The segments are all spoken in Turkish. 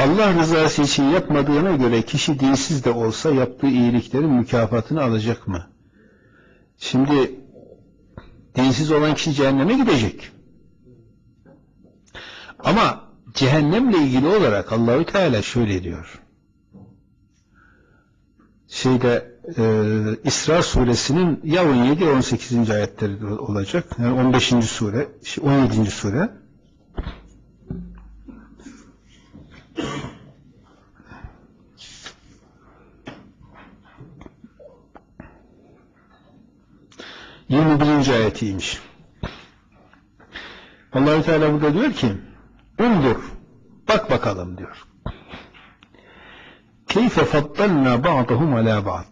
Allah rızası için yapmadığına göre kişi dinsiz de olsa yaptığı iyiliklerin mükafatını alacak mı? Şimdi dinsiz olan kişi cehenneme gidecek. Ama cehennemle ilgili olarak Allahü Teala şöyle diyor. Şeyde e, İsra suresinin ya 17 ya 18. ayetleri olacak. Yani 15. sure, 17. sure. Yirmi birinci ayetiymiş. Allahü Teala burada diyor ki Undur, bak bakalım diyor. Keyfe faddalna ba'dahum ala ba'd.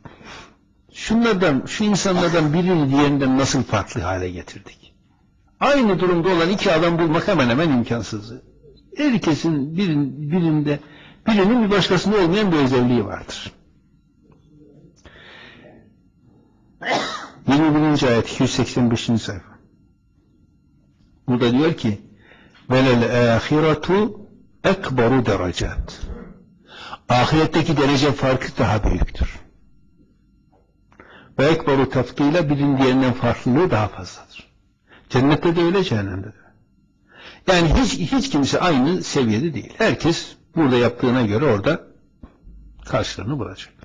Şunlardan, şu insanlardan birini diğerinden nasıl farklı hale getirdik? Aynı durumda olan iki adam bulmak hemen hemen imkansızdı. Herkesin birin, birinde, birinin bir başkasında olmayan bir özelliği vardır. 21. ayet 285. sayfa. Burada diyor ki velel ahiretu ekberu derecat. Ahiretteki derece farkı daha büyüktür. Ve ekberu tefkıyla birinin diğerinden farklılığı daha fazladır. Cennette de öyle, cehennemde de. Yani hiç, hiç kimse aynı seviyede değil. Herkes burada yaptığına göre orada karşılığını bulacak.